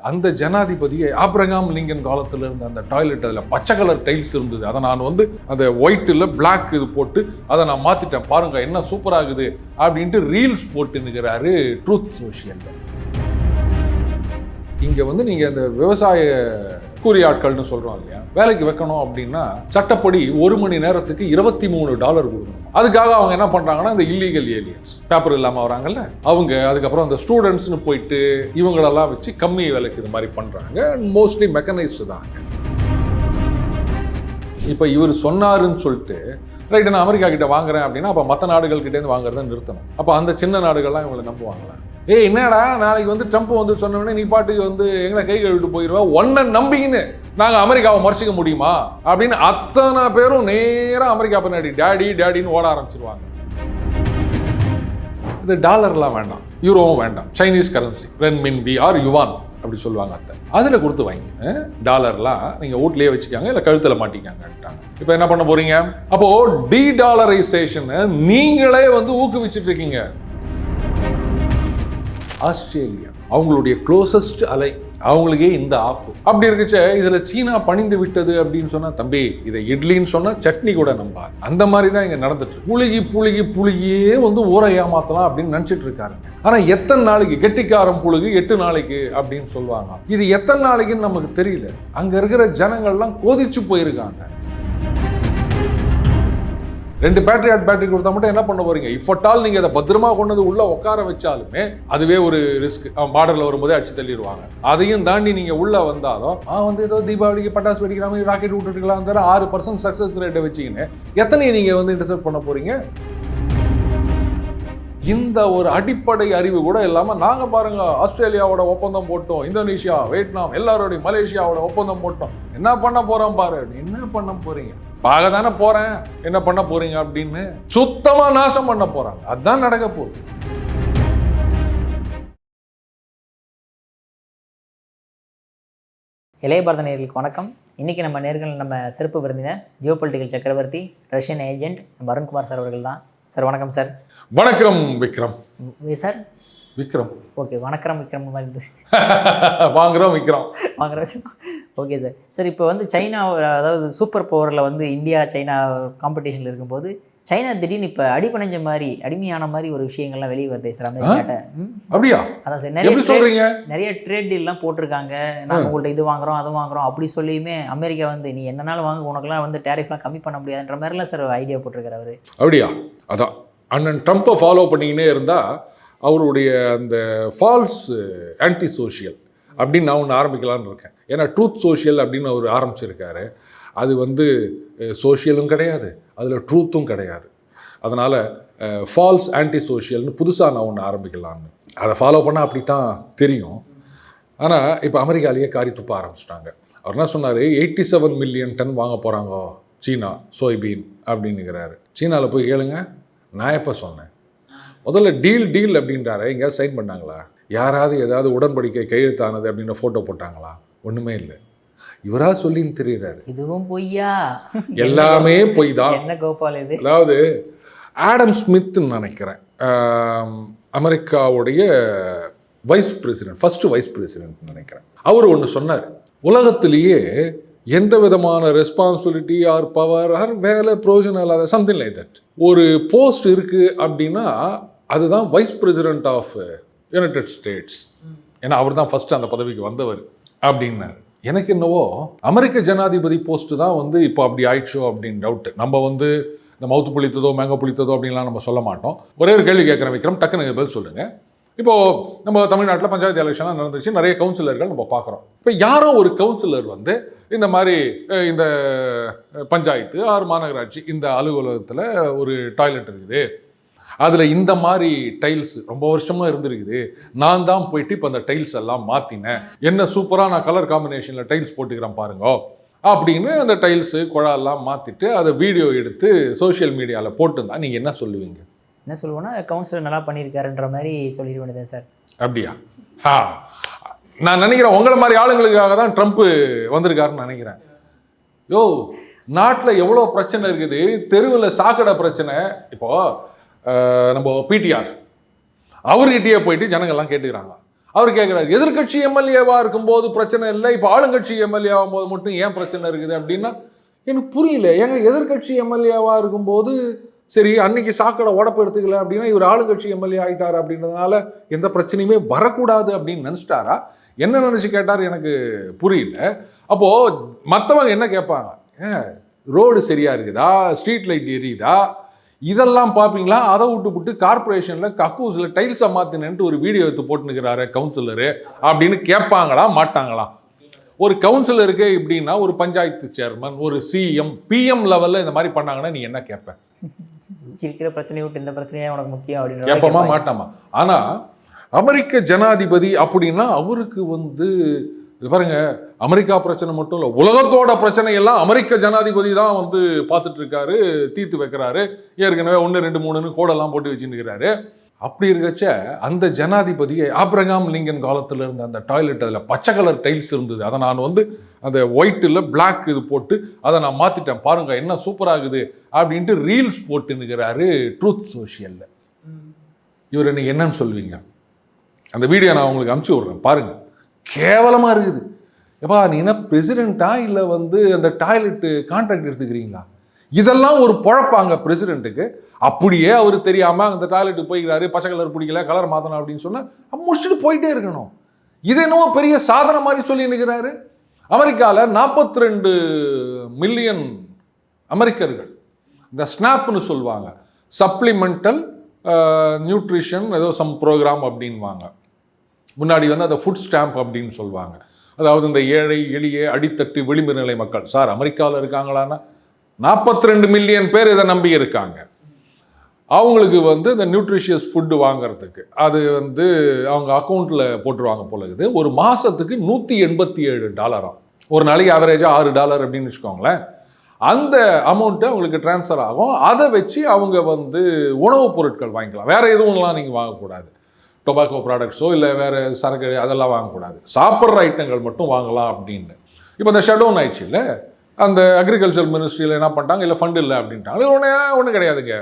அந்த ஜனாதிபதியை Abraham Lincoln காலத்தில் இருந்த அந்த டாய்லெட் அதில் பச்சை கலர் டைல்ஸ் இருந்தது. அதை நான் வந்து அந்த ஒயிட்டில் பிளாக் இது போட்டு அதை நான் மாற்றிட்டேன் பாருங்க என்ன சூப்பராகுது அப்படின்ட்டு ரீல்ஸ் போட்டுன்னுக்கிறாரு ட்ரூத் சோஷியலில் இங்கே வந்து நீங்கள் அந்த விவசாய கூலி ஆட்கள்னு சொல்றோம் இல்லையா? வேலைக்கு வைக்கணும் அப்படின்னா சட்டப்படி ஒரு மணி நேரத்துக்கு இருபத்தி மூணு டாலர் கொடுக்கணும். அதுக்காக அவங்க என்ன பண்றாங்கன்னா இந்த இல்லீகல் ஏலியன்ஸ் பேப்பர் இல்லாம வராங்கல்ல? அவங்க அதுக்கப்புறம் அந்த ஸ்டூடெண்ட்ஸ்னு போயிட்டு இவங்களெல்லாம் வச்சு கம்மி விலைக்கு இது மாதிரி பண்றாங்க. மோஸ்ட்லி மெக்கனைஸ்டு தான் இப்போ இவர் சொன்னாருன்னு சொல்லிட்டு ரைட்டு நான் அமெரிக்கா கிட்ட வாங்குறேன் அப்படின்னா அப்போ மற்ற நாடுகள் கிட்டேருந்து வாங்குறத நிறுத்தணும். அப்போ அந்த சின்ன நாடுகள்லாம் இவங்களை நம்புவாங்களேன் ஏய் என்னடா? நாளைக்கு வந்து ட்ரம்ப் வந்து சொன்ன நீ பாட்டுக்கு வந்து எங்களை கை கழுவிட்டு போயிடுவா ஒன்றை நம்பிக்கின்னு நாங்கள் அமெரிக்காவை மறைச்சிக்க முடியுமா? அப்படின்னு அத்தனை பேரும் நேராக அமெரிக்கா பின்னாடி டேடி டேடின்னு ஓட ஆரம்பிச்சிருவாங்க. இந்த டாலர்லாம் வேண்டாம் யூரோவும் வேண்டாம் சைனீஸ் கரன்சி ரென் மின் பி ஆர் யுவான் அப்படி சொல்லுவாங்க அத்தை. அதில் கொடுத்து வாங்கிங்க. டாலர்லாம் நீங்கள் வீட்லேயே வச்சுக்காங்க இல்லை கழுத்தில் மாட்டிக்காங்கட்டாங்க இப்போ என்ன பண்ண போறீங்க? அப்போ டி டாலரைசேஷனை நீங்களே வந்து ஊக்குவிச்சிட்டு இருக்கீங்க. ஆஸ்திரேலியா அவங்களுடைய க்ளோசஸ்ட் அலை அவங்களுக்கே இந்த ஆப்பு. அப்படி இருக்குச்சே இதில் சீனா பணிந்து விட்டது அப்படின்னு சொன்னால் தம்பி இதை இட்லின்னு சொன்னால் சட்னி கூட நம்பாது. அந்த மாதிரி தான் இங்கே நடந்துட்டு புழுகி புழுகி புழுகியே வந்து ஊரை ஏமாத்தலாம் அப்படின்னு நினச்சிட்டு இருக்காருங்க. ஆனால் எத்தனை நாளைக்கு கெட்டிக்காரம் புழுகு எட்டு நாளைக்கு அப்படின்னு சொல்லுவாங்க. இது எத்தனை நாளைக்குன்னு நமக்கு தெரியல. அங்கே இருக்கிற ஜனங்கள்லாம் கொதிச்சு போயிருக்காங்க. ரெண்டு பேட்டரி ஆட் பேட்டரி கொடுத்தா மட்டும் என்ன பண்ண போறீங்க? இஃபட்டால் நீங்க அதை பத்திரமா கொண்டு வந்து உள்ள உட்கார வச்சாலுமே அதுவே ஒரு ரிஸ்க் பார்டர்ல வரும்போதே அடிச்சு தள்ளிடுவாங்க. அதையும் தாண்டி நீங்க உள்ள வந்தாலும் ஆ வந்து ஏதோ தீபாவளிக்கு பட்டாசு வெடிக்கிற மாதிரி ராக்கெட் விட்டுட்டுக்கலாம் தவிர ஆறு பர்சன்ட் சக்சஸ் ரேட்டை வச்சுக்கின்னு எத்தனை நீங்க வந்து இன்டர்செப்ட் பண்ண போறீங்க? இந்த ஒரு அடிப்படை அறிவு கூட இல்லாமல் நாங்கள் பாருங்க ஆஸ்திரேலியாவோட ஒப்பந்தம் போட்டோம் இந்தோனேஷியா வியட்நாம் எல்லாரோடையும் மலேசியாவோட ஒப்பந்தம் போட்டோம். என்ன பண்ண போறோம் பாரு? என்ன பண்ண போறீங்க? பார்க்க தானே போறேன். என்ன பண்ண போறீங்க அப்படின்னு சுத்தமா நாசம் பண்ண போறாங்க. அதான் நடக்க போகுது. இளைய பாரத நேயர்களுக்கு வணக்கம். இன்றைக்கி நம்ம நேர்கள் நம்ம சிறப்பு விருந்தினர் ஜியோ பொலிட்டிக்கல் சக்கரவர்த்தி ரஷ்யன் ஏஜென்ட் நம்ம அருண்குமார் சார் அவர்கள் தான். சார் வணக்கம் சார். வணக்கம் விக்ரம். சார் விக்ரம். ஓகே வணக்கம் விக்ரம் மாதிரி இருந்து. வாங்குறோம் விக்ரம். வாங்குற ஓகே சார். சார் இப்போ வந்து சைனா அதாவது சூப்பர் பவரில் வந்து இந்தியா சைனா காம்படிஷனில் இருக்கும்போது சைனா திடீர்னு இப்போ அடிபணிஞ்ச மாதிரி அடிமையான மாதிரி ஒரு விஷயங்கள்லாம் வெளியே வருது சார் அமெரிக்காட்ட அப்படியா? அதான் சார் நிறைய சொல்றீங்க? நிறைய ட்ரேட் டீல்லாம் போட்டிருக்காங்க. நாங்கள் உங்கள்ட்ட இது வாங்குறோம் அது வாங்குறோம் அப்படி சொல்லியுமே அமெரிக்கா வந்து நீ என்னனாலும் வாங்க உனக்கெல்லாம் வந்து டேரிஃப்லாம் கம்மி பண்ண முடியாதுன்ற மாதிரிலாம் சார் ஐடியா போட்டிருக்காரு அவரு. அப்படியா? அதான். அண்ணன் ட்ரம்ப்பை ஃபாலோ பண்ணிக்கினே இருந்தால் அவருடைய அந்த ஃபால்ஸ் ஆன்டி சோஷியல் அப்படின்னு நான் ஒன்று ஆரம்பிக்கலாம்னு இருக்கேன். ஏன்னா ட்ரூத் சோஷியல் அப்படின்னு அவர் ஆரம்பிச்சிருக்காரு. அது வந்து சோஷியலும் கிடையாது. அதில் ட்ரூத்தும் கிடையாது. அதனால் ஃபால்ஸ் ஆன்டி சோஷியல்னு புதுசாக நான் ஒன்று ஆரம்பிக்கலான்னு அதை ஃபாலோ பண்ணால் அப்படி தான் தெரியும். ஆனால் இப்போ அமெரிக்காலேயே காரி துப்ப ஆரம்பிச்சிட்டாங்க. அவர் என்ன சொன்னார்? எயிட்டி செவன் மில்லியன் டன் வாங்க போகிறாங்க சீனா சோய்பீன் அப்படின்னுங்கிறாரு. சீனாவில் போய் கேளுங்க நான் எப்போ சொன்னேன்? முதல்ல டீல் டீல் அப்படின்றாரு. எங்கேயாவது சைன் பண்ணாங்களா? யாராவது ஏதாவது உடன்படிக்கை கையெழுத்தானது அப்படின்னு ஃபோட்டோ போட்டாங்களா? ஒன்றுமே இல்லை. இவரா சொல்லின்னு தெரியுறாரு. இதுவும் பொய்யா? எல்லாமே பொய் தான் என்ன கோபால் இது? அதாவது ஆடம் ஸ்மித்னு நினைக்கிறேன். அமெரிக்காவுடைய vice president first vice president நினைக்கிறேன். அவர் ஒன்று சொன்னார். உலகத்திலேயே எந்த விதமான ரெஸ்பான்சிபிலிட்டி ஆர் பவர் ஆர் வேலை ப்ரோஜனம் இல்லாத சம்திங் லைக் தட் ஒரு போஸ்ட் இருக்கு அப்படின்னா அதுதான் vice president of United States ஏன்னா அவர் தான் ஃபர்ஸ்ட் அந்த பதவிக்கு வந்தவர் அப்படின்னாரு. எனக்கு என்னவோ அமெரிக்க ஜனாதிபதி போஸ்ட் தான் வந்து இப்போ அப்படி ஆயிடுச்சோ அப்படின்னு டவுட்டு நம்ம வந்து இந்த மவுத்து புளித்ததோ மேங்கோ புளித்ததோ அப்படின்லாம் நம்ம சொல்ல மாட்டோம். ஒரே ஒரு கேள்வி கேட்குற விக்ரம். டக்குன்னு பதில் சொல்லுங்க. இப்போ நம்ம தமிழ்நாட்டில் பஞ்சாயத்து எலெக்ஷன்லாம் நடந்துச்சு நிறைய கவுன்சிலர்கள் நம்ம பார்க்குறோம். இப்போ யாரோ ஒரு கவுன்சிலர் வந்து இந்த மாதிரி இந்த பஞ்சாயத்து ஆறு மாநகராட்சி இந்த அலுவலகத்தில் ஒரு டாய்லெட் இருக்குது. அதில் இந்த மாதிரி டைல்ஸ் ரொம்ப வருஷமா இருந்திருக்குது. நான் தான் போயிட்டு இப்போ அந்த டைல்ஸ் எல்லாம் மாற்றினேன் என்ன சூப்பராக நான் கலர் காம்பினேஷனில் டைல்ஸ் போட்டுக்கிறேன் பாருங்க. அப்படின்னு அந்த டைல்ஸு குழாலாம் மாற்றிட்டு அதை வீடியோ எடுத்து சோஷியல் மீடியாவில் போட்டுருந்தா நீங்கள் என்ன சொல்லுவீங்க? என்ன சொல்லுவோன்னா கவுன்சிலர் நல்லா பண்ணியிருக்காருன்ற மாதிரி சொல்லிட வேண்டியது சார். அப்படியா? ஆ. நான் நினைக்கிறேன் உங்களை மாதிரி ஆளுங்களுக்காக தான் ட்ரம்ப் வந்திருக்காருன்னு நினைக்கிறேன். யோ நாட்டில் எவ்வளோ பிரச்சனை இருக்குது? தெருவில் சாக்கடை பிரச்சனை. இப்போ அஹ், நம்ம பிடிஆர் அவர்கிட்டயே போயிட்டு ஜனங்கள்லாம் கேட்டுக்கிறாங்க. அவர் கேட்குறாரு எதிர்க்கட்சி எம்எல்ஏவாக இருக்கும்போது பிரச்சனை இல்லை இப்போ ஆளுங்கட்சி எம்எல்ஏ ஆகும்போது மட்டும் ஏன் பிரச்சனை இருக்குது? அப்படின்னா எனக்கு புரியல ஏங்க எதிர்க்கட்சி எம்எல்ஏவாக இருக்கும்போது சரி அன்னைக்கு சாக்கடை உடப்பு எடுத்துக்கல அப்படின்னா இவர் ஆளுங்கட்சி எம்எல்ஏ ஆகிட்டார் அப்படின்றதுனால எந்த பிரச்சனையுமே வரக்கூடாது அப்படின்னு நினச்சிட்டாரா? என்ன நினச்சி கேட்டார் எனக்கு புரியல. அப்போது மற்றவங்க என்ன கேட்பாங்க ஏன் ரோடு சரியாக இருக்குதா? ஸ்ட்ரீட் லைட் எரியுதா? இதெல்லாம் பார்ப்பீங்களா அதை விட்டு விட்டு கார்பரேஷனில் கக்கூஸில் டைல்ஸை மாற்றினேன்ட்டு ஒரு வீடியோ எடுத்து போட்டுனுக்கிறாரு கவுன்சிலரு அப்படின்னு கேட்பாங்களா மாட்டாங்களா? ஒரு கவுன்சிலருக்கு இப்படின்னா ஒரு பஞ்சாயத்து சேர்மன் ஒரு சிஎம் பிஎம் லெவலில் இந்த மாதிரி பண்ணாங்கன்னா நீ என்ன கேட்ப? இருக்கிற பிரச்சனையை விட்டு இந்த பிரச்சனையே உனக்கு முக்கியம் அப்படின்னு கேட்போமா மாட்டோமா? ஆனா அமெரிக்க ஜனாதிபதி அப்படின்னா அவருக்கு வந்து இது பாருங்க அமெரிக்கா பிரச்சனை மட்டும் இல்லை உலகத்தோட பிரச்சனை எல்லாம் அமெரிக்க ஜனாதிபதி தான் வந்து பார்த்துட்டு இருக்காரு தீர்த்து வைக்கிறாரு. ஏற்கனவே ஒன்று ரெண்டு மூணுன்னு கோடெல்லாம் போட்டு வச்சுருக்கிறாரு அப்படி இருக்கச்ச அந்த ஜனாதிபதியை ஆப்ரகாம் லிங்கன் காலத்தில் இருந்த அந்த டாய்லெட் அதில் பச்சை கலர் டைல்ஸ் இருந்தது. அதை நான் வந்து அந்த ஒயிட்டில் பிளாக் இது போட்டு அதை நான் மாற்றிட்டேன் பாருங்க என்ன சூப்பராகுது அப்படின்ட்டு ரீல்ஸ் போட்டுன்னுக்கிறாரு ட்ரூத் சோஷியலில் இவர் இன்னைக்கு என்னன்னு சொல்லுவீங்க? அந்த வீடியோ நான் உங்களுக்கு அனுப்பிச்சி விட்றேன். பாருங்கள் கேவலமாக இருக்குது. எப்பா நீ என்ன பிரசிடெண்ட்டா இல்லை வந்து அந்த டாய்லெட்டு கான்ட்ராக்ட் எடுத்துக்கிறீங்களா? இதெல்லாம் ஒரு பொழப்பாங்க பிரசிடெண்ட்டுக்கு அப்படியே அவர் தெரியாமல் அந்த டாய்லெட்டுக்கு போய்க்கிறாரு பச்சை கலர் பிடிக்கல கலர் மாற்றணும் அப்படின்னு சொன்னால் முடிச்சுட்டு போயிட்டே இருக்கணும். இது என்னவோ பெரிய சாதனை மாதிரி சொல்லி நிற்கிறாரு அமெரிக்காவில் நாற்பத்தி ரெண்டு மில்லியன் அமெரிக்கர்கள். இந்த ஸ்னாப்னு சொல்லுவாங்க. சப்ளிமெண்டல் நியூட்ரிஷன் ஏதோ சம் ப்ரோக்ராம் அப்படின்வாங்க முன்னாடி வந்து அதை ஃபுட் ஸ்டாம்ப் அப்படின்னு சொல்லுவாங்க. அதாவது இந்த ஏழை எளிய அடித்தட்டு விளிம்பு நிலை மக்கள். சார் அமெரிக்காவில் இருக்காங்களான்னா நாற்பத்தி ரெண்டு மில்லியன் பேர் இதை நம்பி இருக்காங்க. அவங்களுக்கு வந்து இந்த நியூட்ரிஷியஸ் ஃபுட்டு வாங்குறதுக்கு அது வந்து அவங்க அக்கௌண்ட்டில் போட்டுருவாங்க போல இருக்குது. ஒரு மாதத்துக்கு நூற்றி எண்பத்தி ஏழு டாலராம் ஒரு நாளைக்கு ஆவரேஜாக ஆறு டாலர் அப்படின்னு வச்சுக்கோங்களேன். அந்த அமௌண்ட்டு அவங்களுக்கு ட்ரான்ஸ்ஃபர் ஆகும். அதை வச்சு அவங்க வந்து உணவுப் பொருட்கள் வாங்கிக்கலாம். வேறு எதுவும்லாம் நீங்கள் வாங்கக்கூடாது. டொபாக்கோ ப்ராடக்ட்ஸோ இல்லை வேறு சரக்கு அதெல்லாம் வாங்கக்கூடாது. சாப்பிட்ற ஐட்டங்கள் மட்டும் வாங்கலாம் அப்படின்னு. இப்போ இந்த ஷட்டவுன் ஆயிடுச்சு இல்லை அந்த அக்ரிகல்ச்சர் மினிஸ்ட்ரியில் என்ன பண்ணிட்டாங்க? இல்லை ஃபண்ட் இல்லை அப்படின்ட்டாங்க. இது ஒன்றே ஒன்றும் கிடையாதுங்க.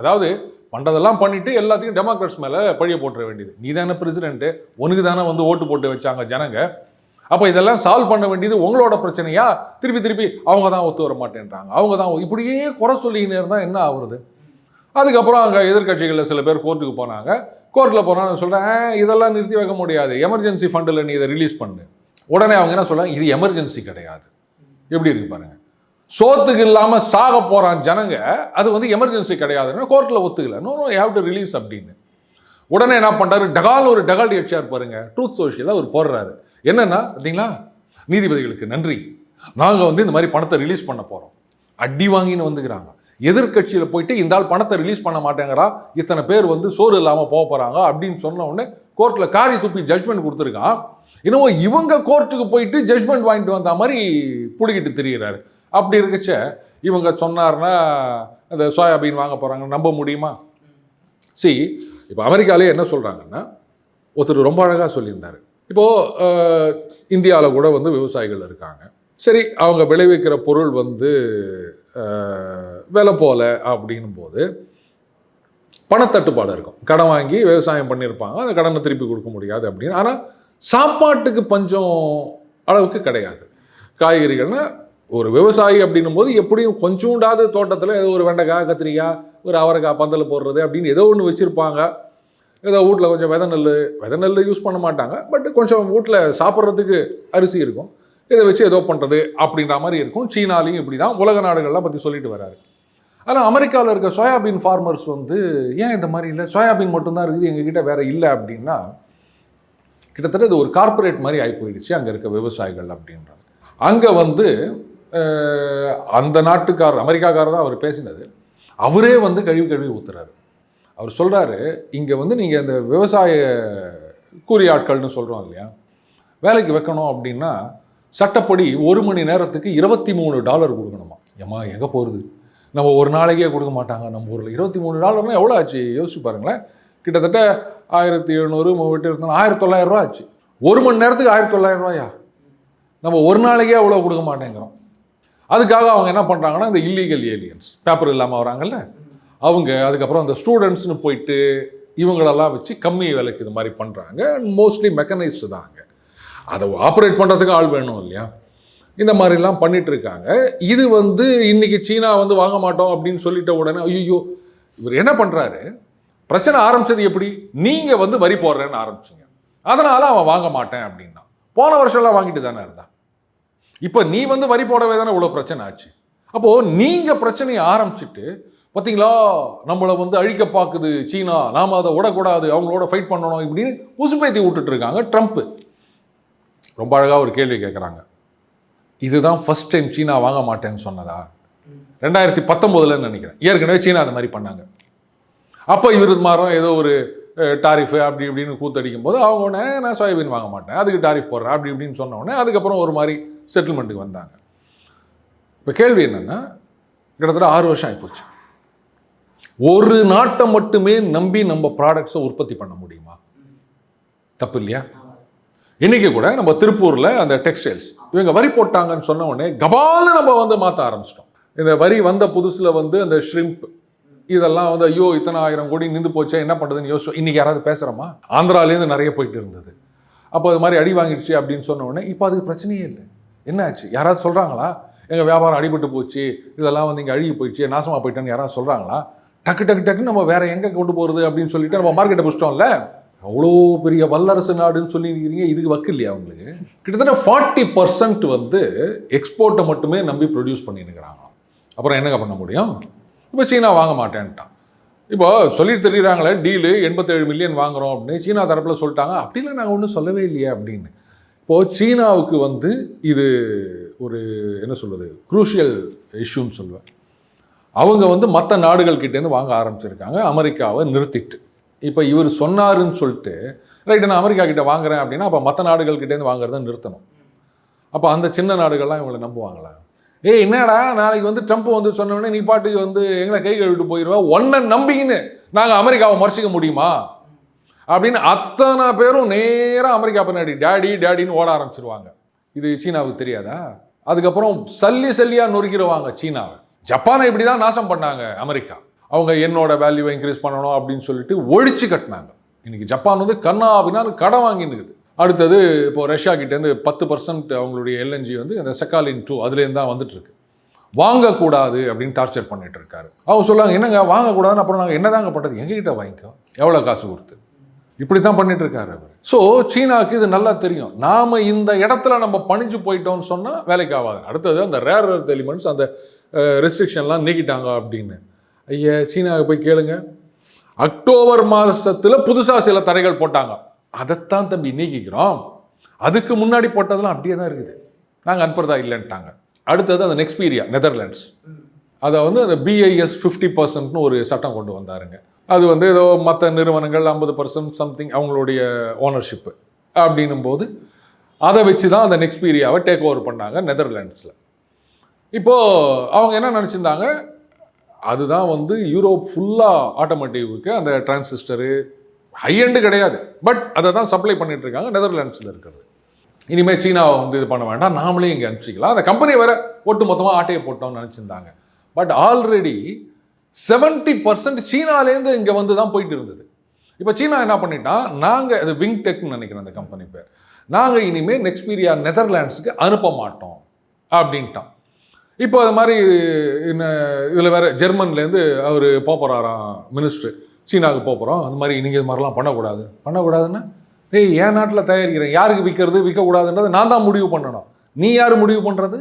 அதாவது பண்ணுறதெல்லாம் பண்ணிவிட்டு எல்லாத்தையும் டெமோக்ராட்ஸ் மேலே பழிய போட்டுற வேண்டியது. நீ தானே பிரசிடென்ட்டு உனக்கு தானே வந்து ஓட்டு போட்டு வச்சாங்க ஜனங்க. அப்போ இதெல்லாம் சால்வ் பண்ண வேண்டியது உங்களோட பிரச்சனையா? திருப்பி திருப்பி அவங்க தான் ஒத்து வர மாட்டேன்றாங்க. அவங்க தான் இப்படியே குறை சொல்லிக்கினே இருந்தால் என்ன ஆகுறது? அதுக்கப்புறம் அங்கே எதிர்க்கட்சிகளில் சில பேர் கோர்ட்டுக்கு போனாங்க. கோர்ட்டில் போனால் நான் சொல்கிறேன் இதெல்லாம் நிறுத்தி வைக்க முடியாது. எமர்ஜென்சி ஃபண்டில் நீ இதை ரிலீஸ் பண்ணு. உடனே அவங்க என்ன சொல்கிறாங்க இது எமர்ஜென்சி கிடையாது. எப்படி இருக்கு பாருங்கள் சோத்துக்கு இல்லாமல் சாக போகிறான் ஜனங்க அது வந்து எமர்ஜென்சி கிடையாதுன்னா கோர்ட்டில் ஒத்துக்கல. No no have to release அப்படின்னு. உடனே என்ன பண்ணுறாரு டகால் ஒரு டகால் எச்சார் பாருங்க ட்ரூத் சோஷியலில் அவர் போடுறாரு. என்னன்னா பார்த்தீங்களா நீதிபதிகளுக்கு நன்றி. நாங்கள் வந்து இந்த மாதிரி பணத்தை ரிலீஸ் பண்ண போகிறோம் அடி வாங்கின்னு வந்துக்கிறாங்க. எதிர்க்கட்சியில் போயிட்டு இந்த ஆள் பணத்தை ரிலீஸ் பண்ண மாட்டேங்கிறா இத்தனை பேர் வந்து சோறு இல்லாமல் போக போகிறாங்க அப்படின்னு சொன்ன உடனே கோர்ட்டில் காரி துப்பி ஜட்மெண்ட் கொடுத்துருக்கான். இன்னமும் இவங்க கோர்ட்டுக்கு போயிட்டு ஜட்மெண்ட் வாங்கிட்டு வந்த மாதிரி பிடிக்கிட்டு திரியிறாரு. அப்படி இருக்கச்ச இவங்க சொன்னார்னா அந்த சோயாபீன் வாங்க போகிறாங்க நம்ப முடியுமா? சி இப்போ அமெரிக்காலே என்ன சொல்கிறாங்கன்னா ஒருத்தர் ரொம்ப அழகாக சொல்லியிருந்தார். இப்போது இந்தியாவில் கூட வந்து விவசாயிகள் இருக்காங்க. சரி அவங்க விளைவிக்கிற பொருள் வந்து விலை போல அப்படின்னும் போது பணத்தட்டுப்பாடு இருக்கும். கடன் வாங்கி விவசாயம் பண்ணியிருப்பாங்க. அந்த கடனை திருப்பி கொடுக்க முடியாது அப்படின்னு. ஆனால் சாப்பாட்டுக்கு பஞ்சம் அளவுக்கு கிடையாது. காய்கறிகள்னா ஒரு விவசாயி அப்படின்னும் போது எப்படியும் கொஞ்சூண்டாவது தோட்டத்தில் ஏதோ ஒரு வெண்டைக்காய் கத்திரிக்காய் ஒரு அவரைக்காய் பந்தல் போடுறது அப்படின்னு ஏதோ ஒன்று வச்சுருப்பாங்க. ஏதோ வீட்டில் கொஞ்சம் வித நெல் வித நெல் யூஸ் பண்ண மாட்டாங்க. பட் கொஞ்சம் வீட்டில் சாப்பிட்றதுக்கு அரிசி இருக்கும். இதை வச்சு ஏதோ பண்ணுறது அப்படின்ற மாதிரி இருக்கும். சீனாலையும் இப்படி தான் உலக நாடுகள்லாம் பற்றி சொல்லிட்டு வராரு. ஆனால் அமெரிக்காவில் இருக்க சோயாபீன் ஃபார்மர்ஸ் வந்து ஏன் இந்த மாதிரி இல்லை? சோயாபீன் மட்டும்தான் இருக்குது எங்ககிட்ட வேற இல்லை அப்படின்னா கிட்டத்தட்ட இது ஒரு கார்ப்பரேட் மாதிரி ஆகி போயிடுச்சு அங்கே இருக்க விவசாயிகள் அப்படின்றது. அங்கே வந்து அந்த நாட்டுக்காரர் அமெரிக்காக்காரர் தான் அவர் பேசினது. அவரே வந்து கழுவி கழுவி ஊத்துறாரு. அவர் சொல்கிறாரு இங்கே வந்து நீங்கள் இந்த விவசாய கூலி ஆட்கள்னு சொல்கிறோம் இல்லையா? வேலைக்கு வைக்கணும் அப்படின்னா சட்டப்படி ஒரு மணி நேரத்துக்கு இருபத்தி மூணு டாலர் கொடுக்கணுமா? ஏம்மா எங்கே போகிறது நம்ம ஒரு நாளைக்கே கொடுக்க மாட்டாங்க. நம்ம ஊரில் இருபத்தி மூணு டாலர்னா எவ்வளோ ஆச்சு? யோசிச்சு பாருங்களேன். கிட்டத்தட்ட ஆயிரத்தி எழுநூறு மூவிட்டு இருந்தாலும் ஆயிரத்தி தொள்ளாயிரம் ரூபா ஆச்சு. ஒரு மணி நேரத்துக்கு ஆயிரத்தி தொள்ளாயிரம் ரூபாயா? நம்ம ஒரு நாளைக்கே அவ்வளோ கொடுக்க மாட்டேங்கிறோம். அதுக்காக அவங்க என்ன பண்ணுறாங்கன்னா இந்த இல்லீகல் ஏலியன்ஸ் பேப்பர் இல்லாமல் வராங்கல்ல அவங்க அதுக்கப்புறம் அந்த ஸ்டூடெண்ட்ஸ்னு போயிட்டு இவங்களெல்லாம் வச்சு கம்மி விலைக்கு இது மாதிரி பண்ணுறாங்க மோஸ்ட்லி மெக்கனைஸ்டு தாங்க அதை ஆப்ரேட் பண்ணுறதுக்கு ஆள் வேணும் இல்லையா? இந்த மாதிரிலாம் பண்ணிகிட்ருக்காங்க இது வந்து இன்றைக்கி சீனா வந்து வாங்க மாட்டோம் அப்படின்னு சொல்லிட்ட உடனே ஐயோ இவர் என்ன பண்ணுறாரு பிரச்சனை ஆரம்பிச்சது எப்படி? நீங்கள் வந்து வரி போடுறேன்னு ஆரம்பிச்சிங்க. அதனால் அவன் வாங்க மாட்டேன் அப்படின்னா போன வருஷம்லாம் வாங்கிட்டு தானே இருந்தான். இப்போ நீ வந்து வரி போடவே தானே இவ்வளோ பிரச்சனை ஆச்சு. அப்போது நீங்கள் பிரச்சனையை ஆரம்பிச்சிட்டு பார்த்தீங்களா நம்மளை வந்து அழிக்க பார்க்குது சீனா. நாம் அதை விடக்கூடாது அவங்களோட ஃபைட் பண்ணணும் இப்படின்னு உசுப்பேத்தி விட்டுட்டு இருக்காங்க ட்ரம்ப்பு ரொம்ப அழகாக ஒரு கேள்வி கேட்குறாங்க இதுதான் ஃபஸ்ட் டைம் சீனா வாங்க மாட்டேன்னு சொன்னதா? ரெண்டாயிரத்தி பத்தொம்போதுலன்னு நினைக்கிறேன். ஏற்கனவே சீனா அந்த மாதிரி பண்ணாங்க. அப்போ இவர் மாறம் ஏதோ ஒரு டாரிஃபு அப்படி இப்படின்னு கூத்தடிக்கும் போது அவங்க உடனே நான் சோயாபீன் வாங்க மாட்டேன். அதுக்கு டாரிஃப் போடுறேன். அப்படி இப்படின்னு சொன்ன உடனே அதுக்கப்புறம் ஒரு மாதிரி செட்டில்மெண்ட்டுக்கு வந்தாங்க. இப்போ கேள்வி என்னென்னா கிட்டத்தட்ட ஆறு வருஷம் ஆகிப்போச்சு ஒரு நாட்டை மட்டுமே நம்பி நம்ம ப்ராடக்ட்ஸை உற்பத்தி பண்ண முடியுமா? தப்பு இல்லையா? இன்றைக்கி கூட நம்ம திருப்பூரில் அந்த டெக்ஸ்டைல்ஸ் இவங்க வரி போட்டாங்கன்னு சொன்ன உடனே கபால்னு நம்ம வந்து மாற்ற ஆரம்பிச்சிட்டோம். இந்த வரி வந்த புதுசில் வந்து அந்த ஷ்ரிம்ப் இதெல்லாம் வந்து ஐயோ இத்தனை ஆயிரம் கோடி நின்று போச்சே என்ன பண்ணுறதுன்னு யோசிச்சோம். இன்றைக்கி யாராவது பேசுகிறோமா ஆந்திராலேருந்து நிறைய போயிட்டு இருந்தது. அப்போ அது மாதிரி அடி வாங்கிடுச்சு அப்படின்னு சொன்ன உடனே இப்போ அதுக்கு பிரச்சனையே இல்லை. என்னாச்சு? யாராவது சொல்கிறாங்களா எங்கள் வியாபாரம் அடிபட்டு போச்சு இதெல்லாம் வந்து இங்கே அழுகி போயிடுச்சு நாசமாக போயிட்டேன்னு யாராவது சொல்கிறாங்களா டக்கு டக்கு டக்குன்னு நம்ம வேறு எங்கே கொண்டு போகிறது அப்படின்னு சொல்லிட்டு நம்ம மார்க்கெட்டை பிடிச்சிட்டோம்ல. அவ்வளோ பெரிய வல்லரசு நாடுன்னு சொல்லியிருக்கிறீங்க. இதுக்கு வக்கு இல்லையா அவங்களுக்கு கிட்டத்தட்ட ஃபார்ட்டி பர்சன்ட் வந்து எக்ஸ்போர்ட்டை மட்டுமே நம்பி ப்ரொடியூஸ் பண்ணிருக்கிறாங்க அப்புறம் என்னங்க பண்ண முடியும்? இப்போ சீனா வாங்க மாட்டேன்ட்டான். இப்போ சொல்லிட்டு தெரியுறாங்களே டீலு எண்பத்தேழு மில்லியன் வாங்குறோம் அப்படின்னு. சீனா தரப்பில் சொல்லிட்டாங்க. அப்படிலாம் நாங்கள் ஒன்றும் சொல்லவே இல்லையே அப்படின்னு. இப்போது சீனாவுக்கு வந்து இது ஒரு என்ன சொல்கிறது குரூஷியல் இஷ்யூன்னு சொல்லுவேன். அவங்க வந்து மற்ற நாடுகள் கிட்டேருந்து வாங்க ஆரம்பிச்சிருக்காங்க. அமெரிக்காவை நிறுத்திட்டு. இப்போ இவர் சொன்னாருன்னு சொல்லிட்டு ரைட்டு நான் அமெரிக்கா கிட்ட வாங்குறேன் அப்படின்னா அப்போ மற்ற நாடுகள் கிட்டேருந்து வாங்குறத நிறுத்தணும். அப்போ அந்த சின்ன நாடுகள்லாம் இவங்களை நம்புவாங்களா? ஏய் என்னடா நாளைக்கு வந்து ட்ரம்ப் வந்து சொன்ன நீ பாட்டுக்கு வந்து எங்களை கை கழுவிட்டு போயிடுவா ஒன்றை நம்பிக்கின்னு நாங்கள் அமெரிக்காவை மறைச்சிக்க முடியுமா? அப்படின்னு அத்தனை பேரும் நேராக அமெரிக்கா பின்னாடி டேடி டேடின்னு ஓட ஆரம்பிச்சிருவாங்க. இது சீனாவுக்கு தெரியாதா? அதுக்கப்புறம் சல்லி சல்லியாக நொறுக்கிடுவாங்க சீனாவை. ஜப்பானை இப்படி தான் நாசம் பண்ணாங்க அமெரிக்கா. அவங்க என்னோட வேல்யூவை இன்க்ரீஸ் பண்ணணும் அப்படின்னு சொல்லிட்டு ஒழிச்சு கட்டினாங்க. இன்னைக்கு ஜப்பான் வந்து கண்ணா அப்படின்னா கடன் வாங்கினுக்குது அடுத்தது இப்போ ரஷ்யா கிட்டேருந்து பத்து பர்சன்ட் அவங்களுடைய எல்என்ஜி வந்து அந்த செக்காலின் டூ அதுலேருந்து தான் வந்துட்டு இருக்கு. வாங்கக்கூடாது அப்படின்னு டார்ச்சர் பண்ணிட்டு இருக்காரு. அவங்க சொல்லுவாங்க என்னங்க வாங்கக்கூடாதுன்னு அப்புறம் நாங்கள் என்னதாங்க பண்ணுறது எங்ககிட்ட வாங்கிக்கோ. எவ்வளோ காசு கொடுத்து? இப்படி தான் பண்ணிட்டு இருக்காரு அவர். ஸோ சீனாவுக்கு இது நல்லா தெரியும். நாம் இந்த இடத்துல நம்ம பணிஞ்சு போயிட்டோம்னு சொன்னால் வேலைக்கு ஆகாது. அடுத்தது அந்த ரேர் எலிமெண்ட்ஸ் அந்த ரெஸ்ட்ரிக்ஷன்லாம் நீக்கிட்டாங்க அப்படின்னு. ஐயா சீனாவுக்கு போய் கேளுங்க. அக்டோபர் மாதத்தில் புதுசாக சில தடைகள் போட்டாங்க. அதைத்தான் தம்பி நீக்கிக்கிறோம். அதுக்கு முன்னாடி போட்டதெல்லாம் அப்படியே தான் இருக்குது. நாங்கள் அனுப்புறதா இல்லைன்ட்டாங்க. அடுத்தது அந்த நெக்ஸ்பீரியா நெதர்லாண்ட்ஸ். அதை வந்து அந்த பிஐஎஸ் ஃபிஃப்டி பர்சன்ட்னு ஒரு சட்டம் கொண்டு வந்தாருங்க. அது வந்து ஏதோ மற்ற நிறுவனங்கள் ஐம்பது பர்சன்ட் சம்திங் அவங்களுடைய ஓனர்ஷிப்பு அப்படின்னும் போது அதை வச்சு தான் அந்த நெக்ஸ்பீரியாவை டேக் ஓவர் பண்ணாங்க நெதர்லாண்ட்ஸில். இப்போது அவங்க என்ன நினச்சிருந்தாங்க? அதுதான் வந்து யூரோப் ஃபுல்லாக ஆட்டோமேட்டிவ்க்கு அந்த டிரான்சிஸ்டரு ஹையண்டு கிடையாது. பட் அதை தான் சப்ளை பண்ணிட்டு இருக்காங்க நெதர்லாண்ட்ஸில் இருக்கிறது. இனிமேல் சீனாவை வந்து இது பண்ண வேண்டாம். நாமளே இங்கே அனுப்பிச்சிக்கலாம். அந்த கம்பெனி வேற ஒட்டு மொத்தமாக ஆட்டையை போட்டோம்னு நினச்சிருந்தாங்க. பட் ஆல்ரெடி செவன்ட்டி பர்சன்ட் சீனாலேருந்து இங்கே வந்து தான் போயிட்டு இருந்தது. இப்போ சீனா என்ன பண்ணிட்டான் நாங்கள் அது விங் டெக்னு நினைக்கிறேன் அந்த கம்பெனி பேர். நாங்கள் இனிமேல் நெக்ஸ்பீரியா நெதர்லாண்ட்ஸுக்கு அனுப்ப மாட்டோம் அப்படின்ட்டான். இப்போ அது மாதிரி இதில் வேற ஜெர்மன்லேருந்து அவர் போகிறாராம் மினிஸ்டர் சீனாவுக்கு போகிறோம் அந்த மாதிரி நீங்கள் இது மாதிரிலாம் பண்ணக்கூடாது. பண்ணக்கூடாதுன்னா ஏய் என் நாட்டில் தயாரிக்கிறேன். யாருக்கு விற்கிறது விற்கக்கூடாதுன்றது நான் தான் முடிவு பண்ணணும். நீ யார் முடிவு பண்ணுறது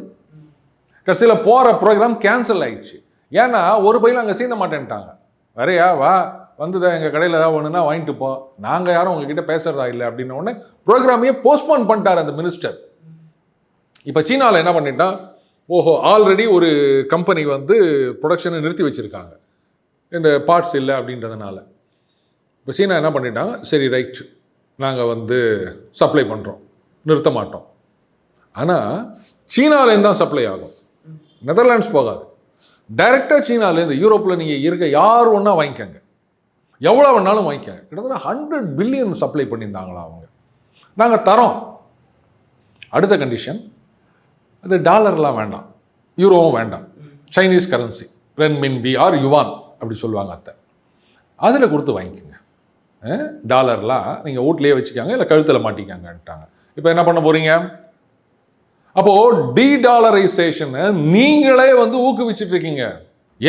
கடைசியில் போகிற ப்ரோக்ராம் கேன்சல் ஆயிடுச்சு. ஏன்னா ஒரு பையில அங்கே சீந்த மாட்டேன்ட்டாங்க. வரையா வா வந்துதா எங்கள் கடையில் ஏதாவது ஒன்றுனா வாங்கிட்டு போ. நாங்கள் யாரும் உங்ககிட்ட பேசுகிறதா இல்லை அப்படின்ன உடனே ப்ரோக்ராமையே போஸ்ட்போன் பண்ணிட்டார் அந்த மினிஸ்டர் இப்போ சீனாவில் என்ன பண்ணிட்டான் ஓஹோ ஆல்ரெடி ஒரு கம்பெனி வந்து ப்ரொடக்ஷனை நிறுத்தி வச்சுருக்காங்க. இந்த பார்ட்ஸ் இல்லை அப்படின்றதுனால. இப்போ சீனா என்ன பண்ணிட்டாங்க? சரி ரைட் நாங்கள் வந்து சப்ளை பண்ணுறோம் நிறுத்த மாட்டோம். ஆனால் சீனாலேருந்து தான் சப்ளை ஆகும். நெதர்லாண்ட்ஸ் போகாது. டைரெக்டாக சீனாலேருந்து யூரோப்பில் நீங்கள் இருக்க யார் ஒன்றா வாங்கிக்கோங்க. எவ்வளோ வேணாலும் வாங்கிக்கோங்க. கிட்டத்தட்ட ஹண்ட்ரட் பில்லியன் சப்ளை பண்ணியிருந்தாங்களா அவங்க. நாங்கள் தரோம். அடுத்த கண்டிஷன் அது டாலர்லாம் வேண்டாம். யூரோவும் வேண்டாம். Chinese currency renminbi or yuan அப்படி சொல்லுவாங்க அத்தை. அதில் கொடுத்து வாங்கிக்கோங்க. டாலர்லாம் நீங்கள் வீட்லேயே வச்சுக்காங்க இல்லை கழுத்தில் மாட்டிக்காங்கன்ட்டாங்க. இப்போ என்ன பண்ண போகிறீங்க அப்போது டி டாலரைசேஷனை நீங்களே வந்து ஊக்குவிச்சிட்டு இருக்கீங்க.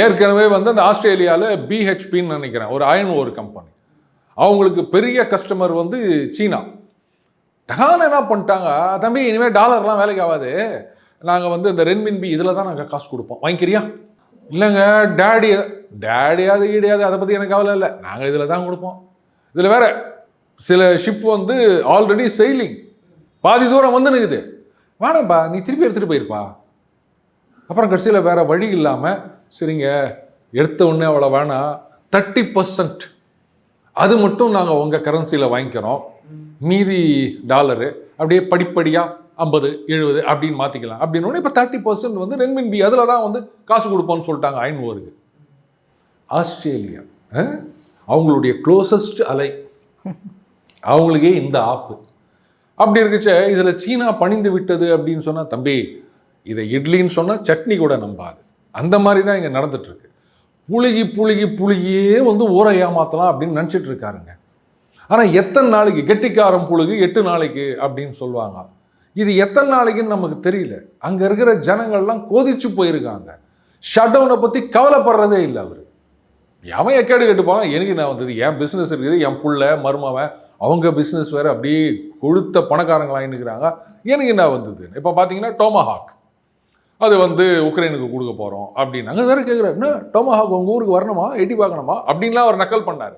ஏற்கனவே வந்து அந்த ஆஸ்திரேலியாவில் பிஹெச்பின்னு நினைக்கிறேன். ஒரு அயன் ஒரு கம்பெனி அவங்களுக்கு பெரிய கஸ்டமர் வந்து சீனா. தகான என்ன பண்ணிட்டாங்க? தம்பி இனிமேல் டாலர்லாம் வேலைக்கு ஆகாது. நாங்கள் வந்து இந்த ரென்மின்பி இதில் தான் நாங்கள் காசு கொடுப்போம். வாங்கிக்கிறியா? இல்லைங்க டேடி டேடியாது ஈடியாது அதை பற்றி எனக்கு கவலை இல்லை. நாங்கள் இதில் தான் கொடுப்போம். இதில் வேற சில ஷிப் வந்து ஆல்ரெடி செயிலிங் பாதி தூரம் வந்து நிற்குது வேணாம்ப்பா நீ திருப்பி எடுத்துகிட்டு போயிருப்பா. அப்புறம் கடைசியில் வேறு வழி இல்லாமல் சரிங்க எடுத்த உடனே அவ்வளோ வேணாம் தேர்ட்டி பர்சன்ட் அது மட்டும் நாங்கள் உங்கள் கரன்சியில் வாங்கிக்கிறோம். மீதி டாலரு அப்படியே படிப்படியாக ஐம்பது எழுபது அப்படின்னு மாற்றிக்கலாம் அப்படின்னு இப்போ தேர்ட்டி பர்சன்ட் வந்து ரென்மின்பி அதில் தான் வந்து காசு கொடுப்போம்னு சொல்லிட்டாங்க ஐநூறுக்கு ஆஸ்திரேலியா அவங்களுடைய க்ளோசஸ்ட் அலை அவங்களுக்கே இந்த ஆப்பு. அப்படி இருக்குச்ச இதில் சீனா பணிந்து விட்டது அப்படின்னு சொன்னால் தம்பி இதை இட்லின்னு சொன்னால் சட்னி கூட நம்பாது. அந்த மாதிரி தான் இங்கே நடந்துட்டுருக்கு புழுகி புழுகி புழுகியே வந்து ஊரை ஏமாத்தலாம் அப்படின்னு நினச்சிட்டு இருக்காருங்க. ஆனால் எத்தனை நாளைக்கு கெட்டிக்காரம் புழுகு எட்டு நாளைக்கு அப்படின்னு சொல்லுவாங்க. இது எத்தனை நாளைக்குன்னு நமக்கு தெரியல. அங்கே இருக்கிற ஜனங்கள்லாம் கொதிச்சு போயிருக்காங்க. ஷட்டவுனை பற்றி கவலைப்படுறதே இல்லை அவர். அவன் எக்கேடு கெட்டு போனால் எனக்கு நான் வந்தது என் பிஸ்னஸ் இருக்குது என் புள்ள மருமவன் அவங்க பிஸ்னஸ் வேறு அப்படியே கொழுத்த பணக்காரங்களாக நிற்கிறாங்க எனக்கு என்ன வந்தது? இப்போ பார்த்தீங்கன்னா டோமஹாக் அது வந்து உக்ரைனுக்கு கொடுக்க போகிறோம் அப்படின்னாங்க வேறு கேட்குறாரு என்ன? டோமஹாக் உங்கள் ஊருக்கு வரணுமா? எட்டி பார்க்கணுமா? அப்படின்லாம் அவர் நக்கல் பண்ணார்.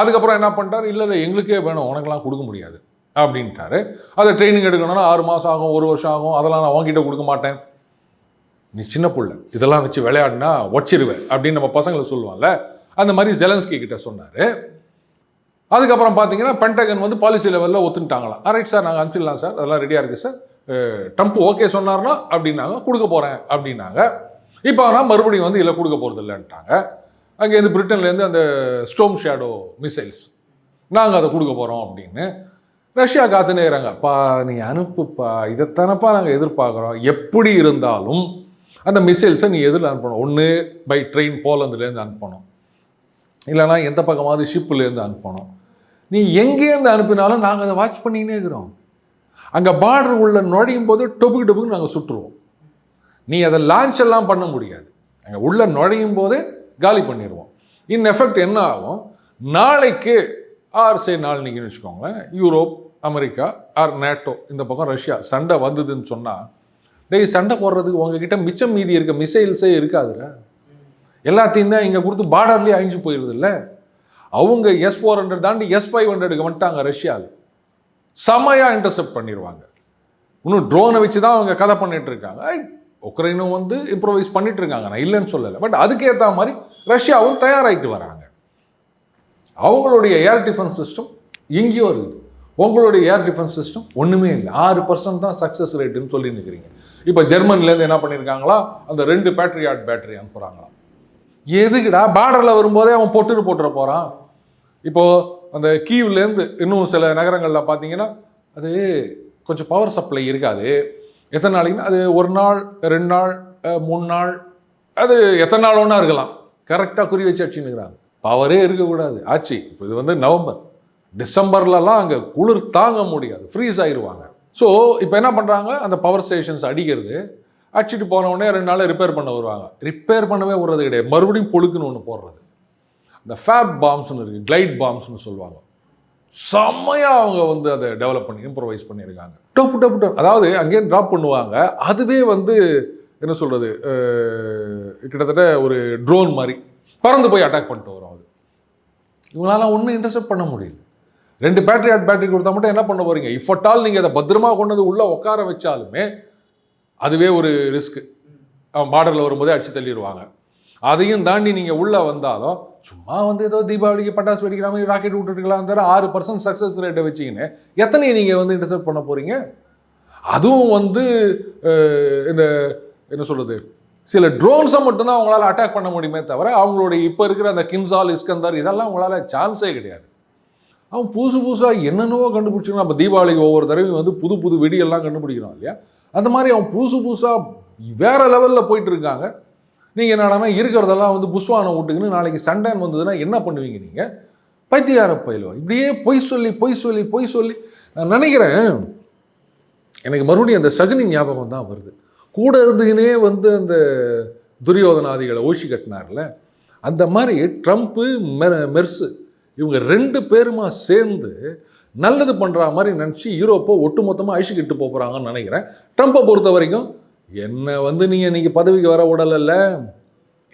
அதுக்கப்புறம் என்ன பண்ணிட்டார்? இல்லை இல்லை எங்களுக்கே வேணும். உனக்கெல்லாம் கொடுக்க முடியாது. அப்படின்ட்டாரு. அதை ட்ரைனிங் எடுக்கணும்னா ஆறு மாதம் ஆகும் ஒரு வருஷம் ஆகும். அதெல்லாம் நான் வாங்கிட்ட கொடுக்க மாட்டேன். நீ சின்ன பிள்ளை இதெல்லாம் வச்சு விளையாடினா ஒச்சிருவேன் அப்படின்னு நம்ம பசங்களை சொல்லுவாங்கல்ல அந்த மாதிரி ஜெலன்ஸ்கி கிட்ட சொன்னார். அதுக்கப்புறம் பார்த்தீங்கன்னா பென்டகன் வந்து பாலிசி லெவலில் ஒத்துட்டாங்களாம் ரைட் சார் நாங்கள் அனுப்பிச்சிடலாம் சார் அதெல்லாம் ரெடியாக இருக்குது சார் ட்ரம்ப் ஓகே சொன்னார்னா அப்படின்னாங்க கொடுக்க போகிறேன் அப்படின்னாங்க. இப்போ ஆனால் மறுபடியும் வந்து இல்லை கொடுக்க போகிறது இல்லைன்ட்டாங்க அங்கேருந்து பிரிட்டன்லேருந்து அந்த ஸ்டோம் ஷேடோ மிசைல்ஸ் நாங்கள் அதை கொடுக்க போகிறோம் அப்படின்னு ரஷ்யா காத்து நேராங்க. பா நீ அனுப்புப்பா. இதைத்தானப்பா நாங்கள் எதிர்பார்க்குறோம். எப்படி இருந்தாலும் அந்த மிசைல்ஸை நீ எதில் அனுப்பணும். ஒன்று பை ட்ரெயின் போலந்துலேருந்து அனுப்பணும். இல்லைனா எந்த பக்கமாவது ஷிப்புலேருந்து அனுப்பணும். நீ எங்கேருந்து அனுப்பினாலும் நாங்கள் அதை வாட்ச் பண்ணிக்கினே இருக்கிறோம். அங்கே பார்டர் உள்ள நுழையும் போது டொபுக்கு டொபுக்கு நாங்கள் சுட்டுருவோம் நீ அதை லான்ச் எல்லாம் பண்ண முடியாது. அங்கே உள்ள நுழையும் போதே காலி பண்ணிடுவோம். இன் எஃபெக்ட் என்ன ஆகும்? நாளைக்கு ஆர் சே நாளைக்குன்னு வச்சுக்கோங்களேன். யூரோப் அமெரிக்கா ஆர் நேட்டோ இந்த பக்கம் ரஷ்யா சண்டை வந்ததுன்னு சொன்னால் டேய் சண்டை போடுறதுக்கு உங்ககிட்ட மிச்சம் மீதி இருக்க மிசைல்ஸே இருக்காதுல்ல எல்லாத்தையும் தான் இங்கே கொடுத்து பார்டர்லேயே அழிஞ்சு போயிடுதுல்ல அவங்க எஸ் ஃபோர் ஹண்ட்ரட் தாண்டி எஸ் ஃபைவ் ஹண்ட்ரடுக்கு வந்துட்டாங்க ரஷ்யாவில் செமையாக இன்டர்செப்ட் பண்ணிடுவாங்க இன்னும் ட்ரோனை வச்சு தான் அவங்க கதை பண்ணிட்டு இருக்காங்க உக்ரைனும் வந்து இம்ப்ரோவைஸ் பண்ணிட்டு இருக்காங்க நான் இல்லைன்னு சொல்லலை. பட் அதுக்கேற்ற மாதிரி ரஷ்யாவும் தயாராகிட்டு வராங்க. அவங்களுடைய ஏர் டிஃபென்ஸ் சிஸ்டம் எங்கேயோ இருக்குது. உங்களுடைய ஏர் டிஃபென்ஸ் சிஸ்டம் ஒன்றுமே இல்லை. ஆறு பர்சன்ட் தான் சக்ஸஸ் ரேட்டுன்னு சொல்லி நிற்கிறீங்க இப்போ ஜெர்மனிலேருந்து என்ன பண்ணியிருக்காங்களா அந்த ரெண்டு பேட்ரியாட் பேட்டரி அனுப்புகிறாங்களாம் எதுக்குடா? பார்டரில் வரும்போதே அவன் பொட்டுரு போட்டுற போகிறான் இப்போது அந்த கீவ்லேருந்து இன்னும் சில நகரங்களில் பார்த்தீங்கன்னா அது கொஞ்சம் பவர் சப்ளை இருக்காது. எத்தனை நாளைக்குன்னா அது ஒரு நாள் ரெண்டு நாள் மூணு நாள் அது எத்தனை நாள் ஒன்றா இருக்கலாம். கரெக்டாக குறி வச்சு அடிச்சுன்னுக்குறாங்க பவரே இருக்கக்கூடாது. ஆச்சு இப்போ இது வந்து நவம்பர். டிசம்பர்லலாம் அங்கே குளிர் தாங்க முடியாது. ஃப்ரீஸ் ஆயிடுவாங்க ஸோ இப்போ என்ன பண்ணுறாங்க அந்த பவர் ஸ்டேஷன்ஸ் அடிக்கிறது. அடிச்சிட்டு போனவுடனே ரெண்டு நாள் ரிப்பேர் பண்ண வருவாங்க. ரிப்பேர் பண்ணவே விடுறது கிடையாது. மறுபடியும் பொழுக்குன்னு ஒன்று போடுறது. இந்த ஃபேப் பாம்ஸ்னு இருக்குது கிளைட் பாம்ஸ்னு சொல்லுவாங்க. செம்மையாக அவங்க வந்து அதை டெவலப் பண்ணி இம்ப்ரவைஸ் பண்ணியிருக்காங்க. டப்பு டப்பு டப். அதாவது அங்கேயே ட்ராப் பண்ணுவாங்க. அதுவே வந்து என்ன சொல்கிறது கிட்டத்தட்ட ஒரு ட்ரோன் மாதிரி பறந்து போய் அட்டாக் பண்ணிட்டு வரும் இவங்களால ஒன்றும் இன்டர்செப்ட் பண்ண முடியல. ரெண்டு பேட்டரி ஆட் பேட்டரி கொடுத்தா மட்டும் என்ன பண்ண போறீங்க? இஃபட்டால் நீங்கள் அதை பத்திரமா கொண்டு வந்து உள்ளே உட்கார வச்சாலுமே அதுவே ஒரு ரிஸ்க்கு மாடலில் பார்டரில் வரும்போதே அடிச்சு தள்ளிடுவாங்க. அதையும் தாண்டி நீங்கள் உள்ளே வந்தாலும் சும்மா வந்து ஏதோ தீபாவளிக்கு பட்டாசு வெடிக்கிற மாதிரி ராக்கெட் விட்டுட்டுக்கலாம் தர ஆறு பர்சன்ட் சக்ஸஸ் ரேட்டை வச்சிங்கன்னு எத்தனை நீங்கள் வந்து இன்டர்செப்ட் பண்ண போகிறீங்க அதுவும் வந்து இந்த என்ன சொல்கிறது சில ட்ரோன்ஸை மட்டும்தான் அவங்களால அட்டாக் பண்ண முடியுமே தவிர அவங்களுடைய இப்போ இருக்கிற அந்த கின்சால் இஸ்கந்தர் இதெல்லாம் அவங்களால சான்ஸே கிடையாது. அவன் புதுசு புதுசாக என்னென்னவோ கண்டுபிடிச்சிருக்கான் நம்ம தீபாவளிக்கு ஒவ்வொரு தடவையும் வந்து புது புது வெடியெல்லாம் கண்டுபிடிக்கிறான் இல்லையா? அந்த மாதிரி அவன் புதுசு புதுசாக வேறு லெவலில் போயிட்டு இருக்காங்க. நீங்கள் என்னடானா இருக்கிறதெல்லாம் வந்து புஷ்வானம் விட்டுக்குன்னு நாளைக்கு சண்டைன் வந்ததுன்னா என்ன பண்ணுவீங்க நீங்கள் பைத்தியார பயிலோ. இப்படியே பொய் சொல்லி பொய் சொல்லி பொய் சொல்லி. நான் நினைக்கிறேன் எனக்கு மறுபடியும் அந்த சகுனி ஞாபகம் தான் வருது. கூட இருந்துக்கினே வந்து அந்த துரியோதனாதிகளை ஓஷி கட்டினார்ல அந்த மாதிரி ட்ரம்ப்பு மெ- மெர்ஸு இவங்க ரெண்டு பேருமா சேர்ந்து நல்லது பண்ணுற மாதிரி நினச்சி யூரோப்பை ஒட்டுமொத்தமாக அழிச்சுக்கிட்டு போகிறாங்கன்னு நினைக்கிறேன். ட்ரம்ப்பை பொறுத்த வரைக்கும் என்ன வந்து நீங்கள் இன்னைக்கு பதவிக்கு வர உடலில்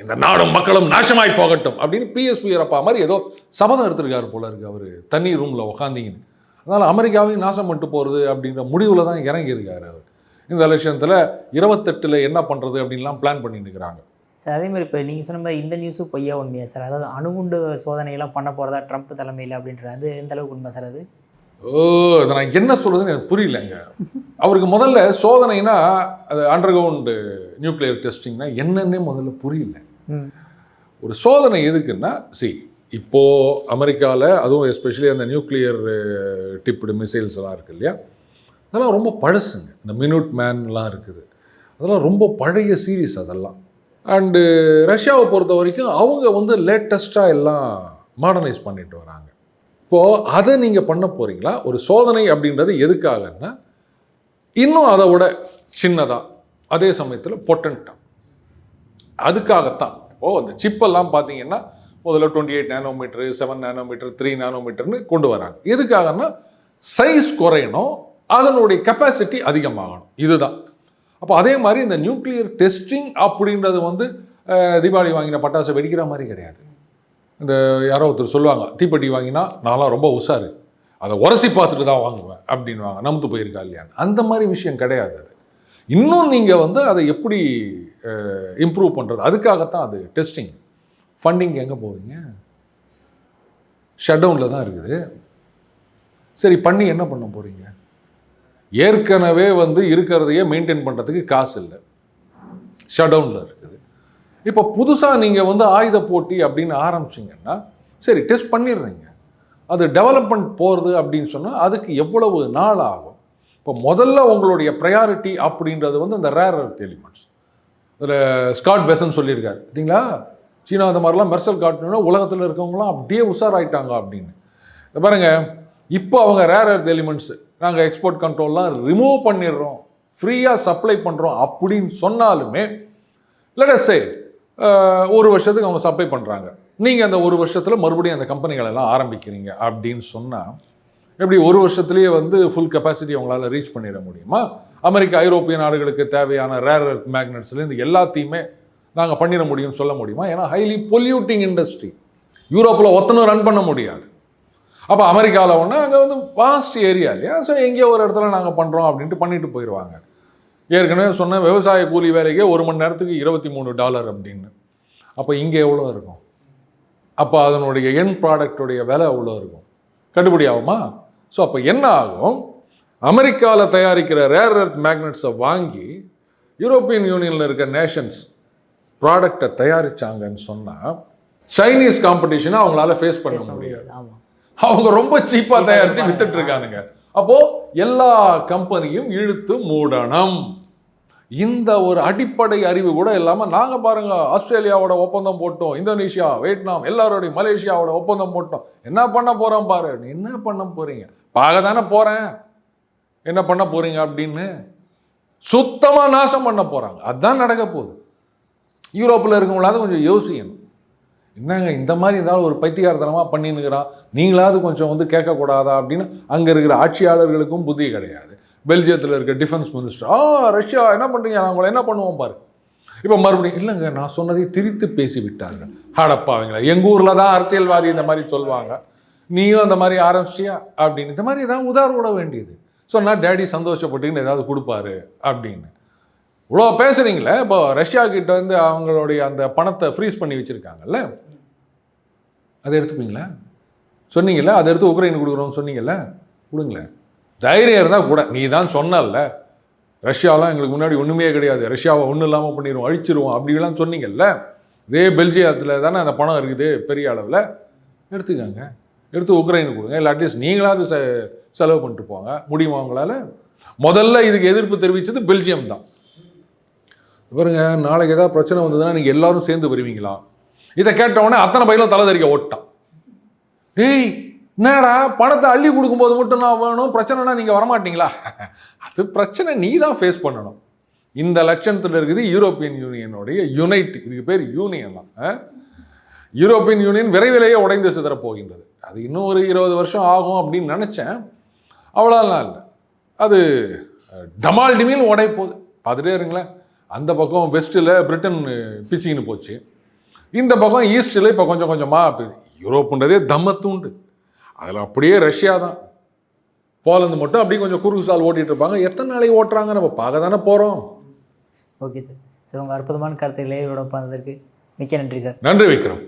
இந்த நாடும் மக்களும் நாசமாய் போகட்டும் அப்படின்னு பிஎஸ்பி வீரப்பா மாதிரி ஏதோ சபதம் எடுத்திருக்காரு போல இருக்கு அவர் தண்ணி ரூமில் உக்காந்திங்கன்னு அதனால் அமெரிக்காவையும் நாசம் பண்ணிட்டு போகிறது அப்படின்ற முடிவில் தான் இறங்கியிருக்காரு அவர். இந்த எலெக்ஷனத்தில் இருபத்தெட்டில் என்ன பண்ணுறது அப்படின்லாம் பிளான் பண்ணிட்டு இருக்கிறாங்க. சார் அதே மாதிரி இப்போ நீங்கள் சொன்ன மாதிரி இந்த நியூஸும் பொய்யா உண்மையா சார்? அதாவது அணுகுண்டு சோதனையெல்லாம் பண்ண போகிறதா ட்ரம்ப் தலைமையில் அப்படின்றது எந்த அளவுக்கு உண்மை சார் அது? ஓ அதை நான் என்ன சொல்கிறதுன்னு எனக்கு புரியலங்க. அவருக்கு முதல்ல சோதனைனா அது அண்டர் கிரவுண்டு நியூக்ளியர் டெஸ்டிங்னா என்னன்னே முதல்ல புரியல. ஒரு சோதனை எதுக்குன்னா சி இப்போ அமெரிக்காவில் அதுவும் எஸ்பெஷலி அந்த நியூக்ளியர் டிப்டு மிசைல்ஸ் எல்லாம் இருக்கு இல்லையா? அதெல்லாம் ரொம்ப பழசுங்க. இந்த மினுட் மேன்லாம் இருக்குது. அதெல்லாம் ரொம்ப பழைய சீரீஸ் அதெல்லாம். அண்டு ரஷ்யாவை பொறுத்த வரைக்கும் அவங்க வந்து லேட்டஸ்ட்டாக எல்லாம் மாடர்னைஸ் பண்ணிட்டு வராங்க. இப்போது அதை நீங்கள் பண்ண போகிறீங்களா ஒரு சோதனை அப்படின்றது எதுக்காகன்னா இன்னும் அதை விட சின்னதாக அதே சமயத்தில் பொட்டன்ட்டாக அதுக்காகத்தான். இப்போது அந்த சிப்பெல்லாம் பார்த்தீங்கன்னா முதல்ல twenty eight nanometre seven nanometre three நேனோமீட்டர்னு கொண்டு வராங்க. எதுக்காகன்னா சைஸ் குறையணும் அதனுடைய கெப்பாசிட்டி அதிகமாகணும். இதுதான். அப்போ அதே மாதிரி இந்த நியூக்ளியர் டெஸ்டிங் அப்படின்றது வந்து தீபாவளி வாங்கின பட்டாசு வெடிக்கிற மாதிரி கிடையாது. இந்த யாரோ ஒருத்தர் சொல்லுவாங்க தீப்பெட்டி வாங்கினா நான்லாம் ரொம்ப உஷாரு. அதை உரசி பார்த்துட்டு தான் வாங்குவேன் அப்படின்வாங்க நமுத்து போயிருக்கா இல்லையான்னு அந்த மாதிரி விஷயம் கிடையாது அது. இன்னும் நீங்கள் வந்து அதை எப்படி இம்ப்ரூவ் பண்ணுறது அதுக்காகத்தான் அது டெஸ்டிங் ஃபண்டிங் எங்கே போவீங்க? ஷட் டவுனில் தான் இருக்குது. சரி பண்ணி என்ன பண்ண போகிறீங்க ஏற்கனவே வந்து இருக்கிறதையே மெயின்டைன் பண்ணுறதுக்கு காசு இல்லை. ஷட் டவுனில் இருக்குது. இப்போ புதுசாக நீங்கள் வந்து ஆயுத போட்டி அப்படின்னு ஆரம்பிச்சிங்கன்னா சரி டெஸ்ட் பண்ணிடுறீங்க. அது டெவலப்மெண்ட் போகிறது அப்படின்னு சொன்னால் அதுக்கு எவ்வளவு நாள் ஆகும்? இப்போ முதல்ல உங்களுடைய ப்ரையாரிட்டி அப்படின்றது வந்து அந்த ரேர் அர்த் எலிமெண்ட்ஸ் அதில் ஸ்காட் பெசன் சொல்லியிருக்காரு. பார்த்தீங்களா? சீனா அந்த மாதிரிலாம் மெர்சல் காட்டணும்னா உலகத்தில் இருக்கவங்களாம் அப்படியே உஷாராயிட்டாங்க அப்படின்னு. பாருங்கள் இப்போ அவங்க ரேர் எர்த் எலிமெண்ட்ஸ் நாங்கள் எக்ஸ்போர்ட் கண்ட்ரோல்லாம் ரிமூவ் பண்ணிடுறோம். ஃப்ரீயாக சப்ளை பண்ணுறோம் அப்படின்னு சொன்னாலுமே லெட்டஸ் ஒரு வருஷத்துக்கு அவங்க சப்ளை பண்ணுறாங்க நீங்கள் அந்த ஒரு வருஷத்தில் மறுபடியும் அந்த கம்பெனிகள் எல்லாம் ஆரம்பிக்கிறீங்க அப்படின்னு சொன்னால் எப்படி ஒரு வருஷத்துலேயே வந்து ஃபுல் கெப்பாசிட்டி அவங்களால ரீச் பண்ணிட முடியுமா? அமெரிக்கா ஐரோப்பிய நாடுகளுக்கு தேவையான ரேர் எர்த் மேக்னட்ஸ்லேருந்து எல்லாத்தையுமே நாங்கள் பண்ணிட முடியும்னு சொல்ல முடியுமா? ஏன்னா ஹைலி பொல்யூட்டிங் இண்டஸ்ட்ரி யூரோப்பில் ஒத்தனும் ரன் பண்ண முடியாது. அப்போ அமெரிக்காவில் ஒன்று அங்கே வந்து வாஸ்ட் ஏரியா இல்லையா? ஸோ எங்கேயோ ஒரு இடத்துல நாங்கள் பண்ணுறோம் அப்படின்ட்டு பண்ணிட்டு போயிடுவாங்க ஏற்கனவே சொன்ன விவசாய கூலி வேலைக்கே ஒரு மணி நேரத்துக்கு இருபத்தி மூணு டாலர் அப்படின்னு. அப்போ இங்கே எவ்வளோ இருக்கும்? அப்போ அதனுடைய என் ப்ராடக்டுடைய விலை எவ்வளோ இருக்கும்? கட்டுப்படி ஆகுமா? ஸோ அப்போ என்ன ஆகும்? அமெரிக்காவில் தயாரிக்கிற ரேர் எர்த் மேக்னெட்ஸை வாங்கி யூரோப்பியன் யூனியனில் இருக்க நேஷன்ஸ் ப்ராடக்டை தயாரிச்சாங்கன்னு சொன்னால் சைனீஸ் காம்படிஷனை அவங்களால ஃபேஸ் பண்ண முடியாது. ஆமாம் அவங்க ரொம்ப சீப்பா தயாரிச்சு வித்துட்டு இருக்கானுங்க அப்போ எல்லா கம்பெனியும் இழுத்து மூடணும். இந்த ஒரு அடிப்படை அறிவு கூட இல்லாம நாங்க பாருங்க ஆஸ்திரேலியாவோட ஒப்பந்தம் போட்டோம் இந்தோனேஷியா வியட்நாம் எல்லாரோடையும் மலேசியாவோட ஒப்பந்தம் போட்டோம். என்ன பண்ண போறோம் பாரு? என்ன பண்ண போறீங்க? பார்க்க தானே போறேன். என்ன பண்ண போறீங்க அப்படின்னு சுத்தமா நாசம் பண்ண போறாங்க. அதான் நடக்க போகுது. யூரோப்பில் இருக்கவங்களாவது கொஞ்சம் யோசிக்கணும். என்னங்க இந்த மாதிரி இருந்தாலும் ஒரு பைத்தியகாரத்தனமாக பண்ணின்னுக்கிறான். நீங்களாவது கொஞ்சம் வந்து கேட்கக்கூடாதா அப்படின்னு அங்கே இருக்கிற ஆட்சியாளர்களுக்கும் புத்தி கிடையாது. பெல்ஜியத்தில் இருக்க டிஃபென்ஸ் மினிஸ்டர் ஆ ரஷ்யா என்ன பண்ணுறீங்க நாங்கள் என்ன பண்ணுவோம் பாரு. இப்போ மறுபடியும் இல்லைங்க நான் சொன்னதை திரித்து பேசி விட்டார்கள் ஹடப்பாவீங்களா எங்கள் ஊரில் தான் அரசியல்வாதி இந்த மாதிரி சொல்லுவாங்க நீயும் அந்த மாதிரி ஆரம்பிச்சிட்டியா? அப்படின்னு. இந்த மாதிரி ஏதாவது உதார விட வேண்டியது. சொன்னால் டேடி சந்தோஷப்பட்டுன்னு ஏதாவது கொடுப்பாரு. அப்படின்னு. இவ்வளோ பேசுகிறீங்களே இப்போ ரஷ்யா கிட்ட வந்து அவங்களுடைய அந்த பணத்தை ஃப்ரீஸ் பண்ணி வச்சுருக்காங்கல்ல? அதை எடுத்துப்பீங்களா? சொன்னீங்கல்ல அதை எடுத்து உக்ரைனுக்கு கொடுக்குறோம்னு சொன்னீங்கல்ல? கொடுங்களேன். தைரியம் இருந்தால் கூட நீ தான் சொன்னல ரஷ்யாலாம் எங்களுக்கு முன்னாடி ஒன்றுமே கிடையாது. ரஷ்யாவை ஒன்றும் இல்லாமல் பண்ணிடுவோம் அழிச்சிருவோம் அப்படிலாம் சொன்னீங்கல்ல? இதே பெல்ஜியத்தில் தானே அந்த பணம் இருக்குது பெரிய அளவில். எடுத்துக்கோங்க. எடுத்து உக்ரைனுக்கு கொடுங்க. இல்லை அட்லீஸ்ட் நீங்களாவது செ செலவு பண்ணிட்டு போங்க. முடியுமா உங்களால்? முதல்ல இதுக்கு எதிர்ப்பு தெரிவித்தது பெல்ஜியம் தான். பாருங்க நாளைக்கு ஏதாவது பிரச்சனை வந்ததுன்னா நீங்கள் எல்லாரும் சேர்ந்து வருவீங்களா? இதை கேட்டவுடனே அத்தனை பையிலும் தலை தெரிக்க ஓட்டான் டேய் என்னடா பணத்தை அள்ளி கொடுக்கும்போது மட்டும் நான் வேணும் பிரச்சனைனா நீங்கள் வரமாட்டீங்களா? அது பிரச்சனை நீ தான் ஃபேஸ் பண்ணணும். இந்த லட்சணத்தில் இருக்குது யூரோப்பியன் யூனியனுடைய யுனைட் இதுக்கு பேர் யூனியன் தான். ஆ? யூரோப்பியன் யூனியன் விரைவிலேயே உடைந்து சிதற போகின்றது அது இன்னும் ஒரு இருபது வருஷம் ஆகும் அப்படின்னு நினச்சேன். அவ்வளோலாம் இல்லை. அது அஹ், டமால் டிமில் போகுது பார்த்துட்டே இருங்களேன். அந்த பக்கம் வெஸ்ட்டில் பிரிட்டன் பிச்சின்னு போச்சு. இந்த பக்கம் ஈஸ்டில் இப்போ கொஞ்சம் கொஞ்சமாக யூரோப்புன்றதே தம்மத்துண்டு. அதில் அப்படியே ரஷ்யா தான். போலந்து மட்டும் அப்படியே கொஞ்சம் குறுக்கு சால் ஓட்டிட்டு இருப்பாங்க. எத்தனை நாளைக்கு ஓட்டுறாங்க? நம்ம பார்க்க தானே போகிறோம் ஓகே சார். சார் உங்கள் அற்புதமான கருத்துக்களை பந்ததற்கு மிக்க நன்றி சார். நன்றி விக்ரம்.